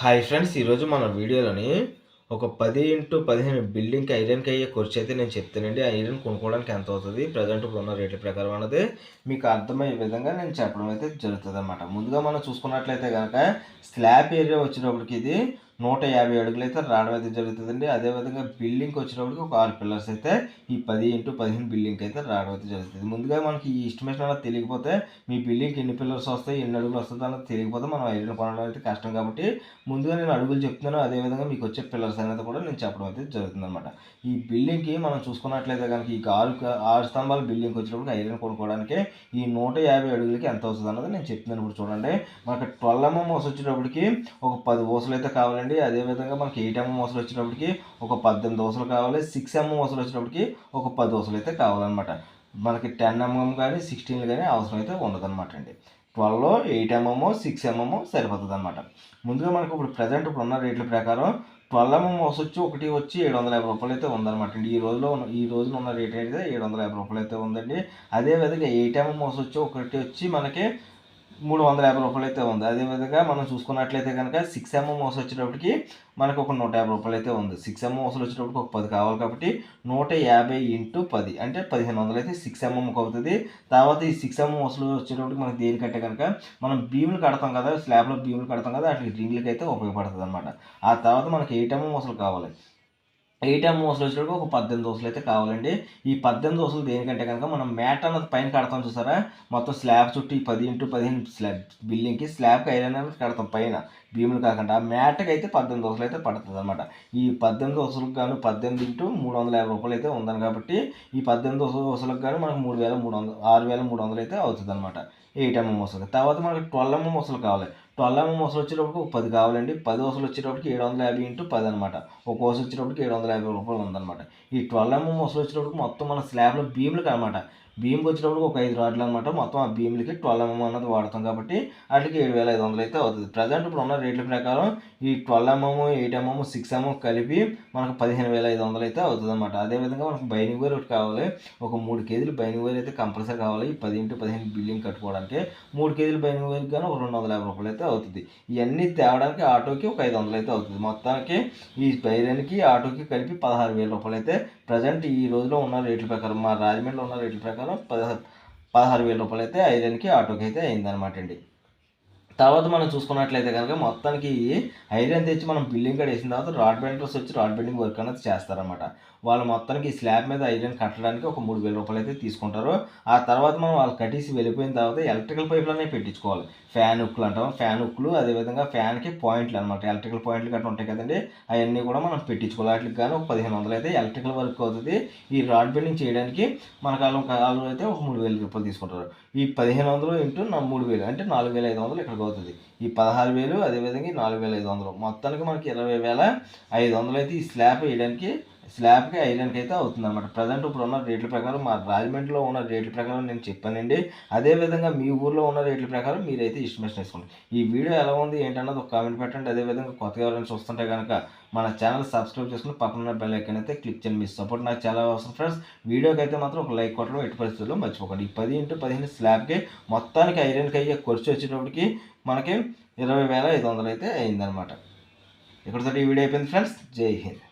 Hi friends ఈరోజు మన వీడియోలోని ఒక పది ఇంటూ పదిహేను బిల్డింగ్కి ఐరన్కి అయ్యే ఖర్చు అయితే నేను చెప్తానండి. ఐరన్ కొనుక్కోవడానికి ఎంత అవుతుంది? ప్రజెంట్ ఇప్పుడు ఉన్న రేట్ల ప్రకారం అన్నది మీకు అర్థమయ్యే విధంగా నేను చెప్పడం అయితే జరుగుతుంది అనమాట ముందుగా మనం చూసుకున్నట్లయితే కనుక స్లాబ్ ఏరియా వచ్చినప్పటికి ఇది నూట యాభై అడుగులు అయితే రావడం అయితే జరుగుతుందండి. అదేవిధంగా బిల్డింగ్కి వచ్చినప్పటికి ఒక ఆరు పిల్లర్స్ అయితే ఈ పది ఇంటూ పదిహేను బిల్డింగ్కి అయితే రావడం అయితే జరుగుతుంది. ముందుగా మనకి ఈ ఎస్టిమేషన్ అలా తెలియకపోతే మీ బిల్డింగ్కి ఎన్ని పిల్లర్స్ వస్తాయి ఎన్ని అడుగులు వస్తుంది అలా తెలియకపోతే మనం ఐరన్ కొనడం అయితే కష్టం కాబట్టి ముందుగా నేను అడుగులు చెప్తున్నాను. అదేవిధంగా మీకు వచ్చే పిల్లర్స్ అనేది కూడా నేను చెప్పడం అయితే జరుగుతుంది అనమాట ఈ బిల్డింగ్కి మనం చూసుకున్నట్లయితే కనుక ఈ ఆరు ఆరు స్తంభాల బిల్డింగ్కి వచ్చినప్పుడు ఐరన్ కొనుక్కోవడానికి ఈ నూట యాభై అడుగులకి ఎంత వస్తుంది అన్నది నేను చెప్తున్నాను. ఇప్పుడు చూడండి. మనకి ట్వెల్వ్ ఎంఎం వచ్చేటప్పటికి ఒక పది ఓసలు అయితే కావాలండి. కావాలండి అదేవిధంగా మనకి ఎయిట్ ఎంఎం వచ్చినప్పటికీ వచ్చినప్పటికి ఒక పద్దెనిమిది దోసలు కావాలి. సిక్స్ ఎంఎం వసలు వచ్చినప్పటికి ఒక పది దోసలు అయితే కావాలన్నమాట. మనకి టెన్ ఎంఎం కానీ సిక్స్టీన్ కానీ అవసరం అయితే ఉండదన్నమాట అండి. ట్వెల్వ్లో eight M M six M M సరిపోతుంది అనమాట ముందుగా మనకు ఇప్పుడు ప్రజెంట్ ఇప్పుడు ఉన్న రేట్ల ప్రకారం ట్వెల్వ్ ఎంఎం వస వచ్చి ఒకటి వచ్చి ఏడు వందల యాభై రూపాయలు అయితే ఉందన్నమాట అండి. ఈ రోజులో ఈ రోజున ఉన్న రేట్ అయితే ఏడు వందల యాభై రూపాయలు అయితే ఉందండి. అదేవిధంగా ఎయిట్ ఎంఎం వస వచ్చి ఒకటి వచ్చి మనకి మూడు వందల యాభై రూపాయలు అయితే ఉంది. అదేవిధంగా మనం చూసుకున్నట్లయితే కనుక సిక్స్ ఎంఎం మోసలు వచ్చేటప్పటికి మనకు ఒక నూట యాభై రూపాయలు అయితే ఉంది. సిక్స్ ఎంఎం మోసలు వచ్చేటప్పటికి ఒక పది కావాలి కాబట్టి నూట యాభై ఇంటూ పది అంటే పదిహేను వందలు అయితే సిక్స్ ఎంఎంకి అవుతుంది. తర్వాత ఈ సిక్స్ ఎంఎం మోసలు వచ్చేటప్పటికి మనకి దేనికంటే కనుక మనం భీములు కడతాం కదా స్లాబ్లో భీములు కడతాం కదా అట్లా రింగ్లకి అయితే ఉపయోగపడుతుంది అనమాట ఆ తర్వాత మనకి ఎయిట్ ఎంఎం మోసలు కావాలి. ఎయిట్ ఎం దోశలు వచ్చేటప్పుడు ఒక పద్దెనిమిది దోశలు అయితే కావాలండి. ఈ పద్దెనిమిది దోశలు దేనికంటే కనుక మనం మ్యాట్ అన్నది పైన కడతాం చూసారా? మొత్తం స్లాబ్ చుట్టూ ఈ పది ఇంటూ పదిహేను స్లాబ్ బిల్డింగ్కి స్లాబ్కి ఐరన్ అనేది కడతాం పైన. భీములు కాకుండా ఆ మ్యాట్కి అయితే పద్దెనిమిది దోశలు అయితే పడుతుంది అనమాట ఈ పద్దెనిమిది దోశలకు గాను పద్దెనిమిది ఇంటూ మూడు వందల యాభై రూపాయలు అయితే ఉందని కాబట్టి ఈ పద్దెనిమిది దోశ దోశలకు గాను మనకు మూడు వేల మూడు వందలు ఆరు వేల మూడు వందలు అయితే అవుతుంది అనమాట ఎయిట్ ఎంఎం వస్తుంది తర్వాత మనకి ట్వెల్వ్ ఎంఎం వసలు కావాలి. ట్వెల్వ్ ఎంఎం వసలు వచ్చేటప్పుడు ఒక పది కావాలండి. పది వసలు వచ్చేటప్పటికి ఏడు వందల యాభై ఇంటూ పది అనమాట ఒక వసలు వచ్చేటప్పటికి ఏడు వందల యాభై రూపాయలు ఉందన్నమాట. ఈ ట్వెల్వ్ ఎంఎం వసలు వచ్చేటప్పటికి మొత్తం మన స్లాబ్లో భీములు అనమాట భీమ్ వచ్చినప్పుడు ఒక ఐదు రాడ్లు అనమాట మొత్తం ఆ బియ్యంలకి ట్వెల్వ్ ఎంఎం అన్నది వాడతాం కాబట్టి వాటికి ఏడు వేల ఐదు వందలు అయితే అవుతుంది. ప్రజెంట్ ఇప్పుడు ఉన్న రేట్ల ప్రకారం ఈ twelve MM eight MM six MM కలిపి మనకు పదిహేను వేల ఐదు వందలు అయితే అవుతుంది అనమాట అదేవిధంగా మనకు బైనింగ్ వేర్ ఒకటి కావాలి. ఒక మూడు కేజీలు బైనింగ్ వేర్ అయితే కంపల్సరీ కావాలి. ఈ పది ఇంటూ పదిహేను బిల్డింగ్ కట్టుకోవడానికి మూడు కేజీలు బైనింగ్ వేర్కి కానీ ఒక రెండు వందల యాభై రూపాయలు అయితే అవుతుంది. ఇవన్నీ తేవడానికి ఆటోకి ఒక ఐదు వందలు అయితే అవుతుంది. మొత్తానికి ఈ బైరన్కి ఆటోకి కలిపి పదహారు వేల రూపాయలు అయితే ప్రజెంట్ ఈ రోజులో ఉన్న రేట్ల ప్రకారం మా రాజమండ్రిలో ఉన్న రేట్ల ప్రకారం పదహారు పదహారు వేల రూపాయలు అయితే ఐరన్కి ఆటోకి అయితే అయిందనమాట అండి తర్వాత మనం చూసుకున్నట్లయితే కనుక మొత్తానికి ఐరన్ తెచ్చి మనం బిల్డింగ్ కూడా వేసిన తర్వాత రాడ్ బెండర్స్ వచ్చి రాడ్ బెండింగ్ వర్క్ అనేది చేస్తారనమాట వాళ్ళు మొత్తానికి స్లాబ్ మీద ఐరన్ కట్టడానికి ఒక మూడు వేల రూపాయలు అయితే తీసుకుంటారు. ఆ తర్వాత మనం వాళ్ళు కట్టేసి వెళ్ళిపోయిన తర్వాత ఎలక్ట్రికల్ పైపులు అనేవి పెట్టించుకోవాలి. ఫ్యాన్ ఉక్కులు అంటాం. ఫ్యాన్ ఉక్కులు అదేవిధంగా ఫ్యాన్కి పాయింట్లు అనమాట ఎలక్ట్రికల్ పాయింట్లు గట్రా ఉంటాయి కదండి. అవన్నీ కూడా మనం పెట్టించుకోవాలి. వాటికి కానీ ఒక పదిహేను వందలు అయితే ఎలక్ట్రికల్ వర్క్ అవుతుంది. ఈ రాడ్ బెండింగ్ చేయడానికి మన కాలం కాలం అయితే ఒక మూడు వేల రూపాయలు తీసుకుంటారు. ఈ పదిహేను వందలు ఇంటూ మూడు వేలు అంటే నాలుగు వేల ఐదు వందలు ఇక్కడికి అవుతుంది. ఈ పదహారు వేలు అదేవిధంగా నాలుగు వేల ఐదు వందలు. మొత్తానికి మనకి ఇరవై వేల ఐదు వందలు అయితే ఈ స్లాబ్ వేయడానికి స్లాబ్కి ఐరన్కి అయితే అవుతుంది అనమాట ప్రజెంట్ ఇప్పుడు ఉన్న రేట్ల ప్రకారం మా రాజమండ్రిలో ఉన్న రేట్ల ప్రకారం నేను చెప్పానండి. అదేవిధంగా మీ ఊర్లో ఉన్న రేట్ల ప్రకారం మీరైతే ఇన్స్టిమేషన్ వేసుకోండి. ఈ వీడియో ఎలా ఉంది ఏంటన్నది ఒక కామెంట్ పెట్టండి. అదేవిధంగా కొత్తగా ఎవరైనా చూస్తుంటే కనుక మన ఛానల్ సబ్స్క్రైబ్ చేసుకుని పక్కన బెల్ ఐకన్ అయితే క్లిక్ చేయండి. మీ సపోర్ట్ నాకు చాలా అవసరం ఫ్రెండ్స్ వీడియోకి అయితే మాత్రం ఒక లైక్ కొట్టడం ఎట్టి పరిస్థితుల్లో మర్చిపోకండి. ఈ పది ఇంటూ పదిహేను స్లాబ్కి మొత్తానికి ఐరన్కి అయ్యే ఖర్చు వచ్చేటప్పటికి మనకి ఇరవై వేల ఐదు వందలు అయితే అయిందనమాట ఇక్కడతో ఈ వీడియో అయిపోయింది ఫ్రెండ్స్ జై హింద్.